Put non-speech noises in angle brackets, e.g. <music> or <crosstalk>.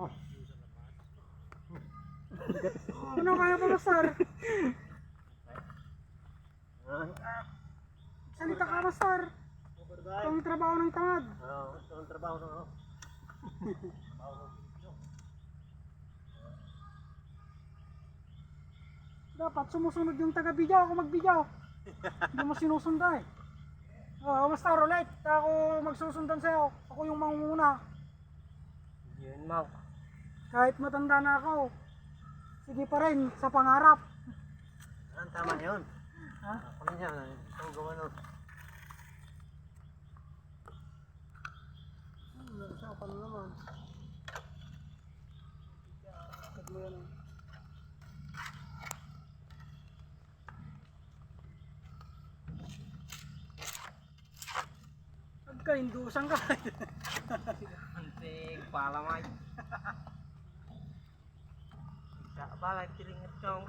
<laughs> Ano kaya pa Master? Salita ka Master. Ito ang trabaho ng tamad. Oo, ito ang trabaho ng ano. Dapat sumusunod yung taga-bidyaw ako magbidyaw. Hindi mo sinusunda eh. Oo, Master, ulit. Ako magsusundan sa'yo. Ako yung mangunguna. Yun, Mau. Kahit matanda na ako. Sige pa rin, sa pangarap. Ang tama yun. Ha? Ako na. Ito ang gawa nun. Usapan mo naman. Tatlo yan eh. Pagka-indusan ka. Anting palamay. <laughs> bala kiling então.